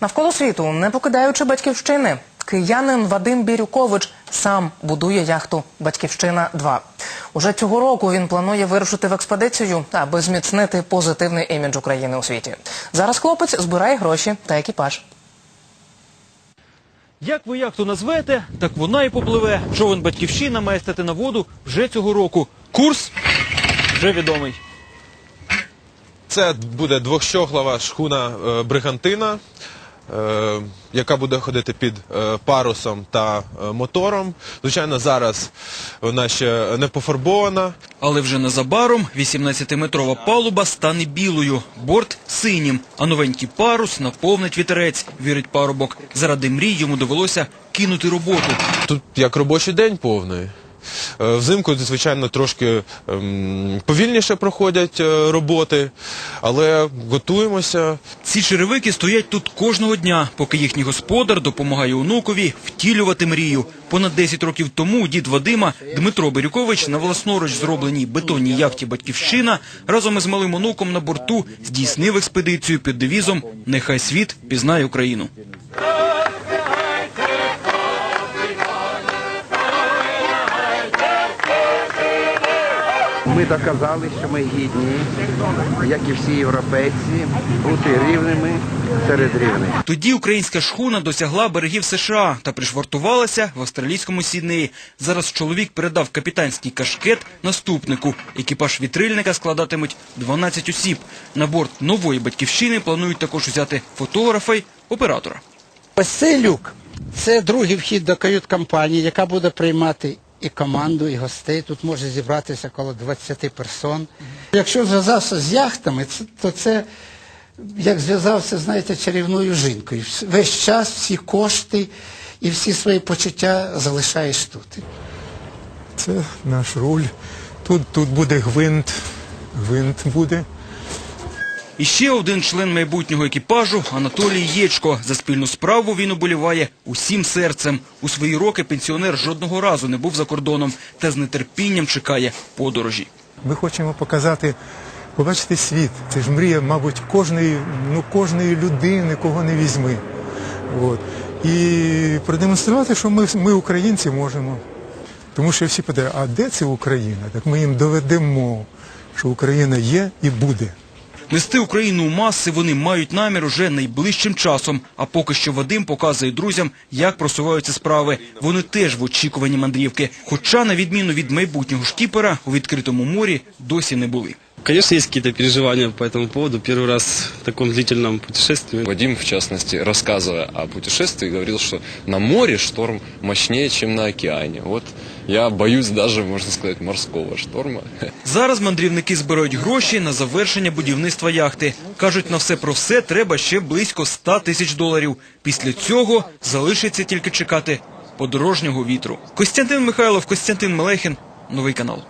Навколо світу, не покидаючи батьківщини, киянин Вадим Бірюкович сам будує яхту Батьківщина 2 Уже цього року він планує вирушити в експедицію, аби зміцнити позитивний імідж України у світі. Зараз хлопець збирає гроші та екіпаж. Як ви яхту назвете, так вона і попливе. Човен батьківщина має стати на воду вже цього року. Курс вже відомий. Це буде двохщоглава шхуна е, Бригантина, яка буде ходити під е, парусом та е, мотором. Звичайно, зараз вона ще не пофарбована. Але вже незабаром 18-метрова палуба стане білою, борт синім, а новенький парус наповнить вітерець, вірить парубок. Заради мрій йому довелося кинути роботу. Тут як робочий день повний. Е, Взимку, звичайно, трошки ем, повільніше проходять е, роботи, але готуємося. Ці черевики стоять тут кожного дня, поки їхній господар допомагає онукові втілювати мрію. Понад 10 років тому дід Вадима Дмитро Бирюкович на власноруч зробленій бетонній яхті Батьківщина разом із малим онуком на борту здійснив експедицію під девізом Нехай світ пізнає Україну. Ми доказали, що ми гідні, як і всі європейці, бути рівними серед рівних. Тоді українська шхуна досягла берегів США та пришвартувалася в австралійському Сіднеї. Зараз чоловік передав капітанський кашкет наступнику. Екіпаж вітрильника складатимуть 12 осіб. На борт нової батьківщини планують також взяти фотографа й оператора. Ось цей люк це другий вхід до кают-компанії, яка буде приймати і команду, і гостей. Тут може зібратися коло 20 персон. Якщо зв'язався з яхтами, то це як зв'язався, знаєте, чарівною жінкою. Весь час всі кошти і всі свої почуття залишаєш тут. Це наш руль. Тут, тут буде гвинт. Гвинт буде. І ще один член майбутнього екіпажу Анатолій Єчко. За спільну справу він уболіває усім серцем. У свої роки пенсіонер жодного разу не був за кордоном та з нетерпінням чекає подорожі. Ми хочемо показати, побачити світ. Це ж мрія, мабуть, кожної, ну, кожної людини, кого не візьми. От. І продемонструвати, що ми, ми українці можемо. Тому що всі питають, а де це Україна? Так ми їм доведемо, що Україна є і буде. Нести Україну у маси вони мають намір уже найближчим часом. А поки що Вадим показує друзям, як просуваються справи. Вони теж в очікуванні мандрівки. Хоча, на відміну від майбутнього шкіпера, у відкритому морі досі не були. Конечно, есть какие-то переживания по этому поводу. Первый раз в таком длительном путешествии. Вадим, в частности, рассказывая о путешествии, говорил, что на море шторм мощнее, чем на океане. Вот я боюсь даже, можно сказать, морского шторма. Зараз мандрівники збирають гроші на завершення будівництва яхти. Кажуть, на все про все треба ще близько 100 тисяч доларів. Після цього залишиться тільки чекати подорожнього вітру. Костянтин Михайлов, Костянтин Мелехін, новий канал.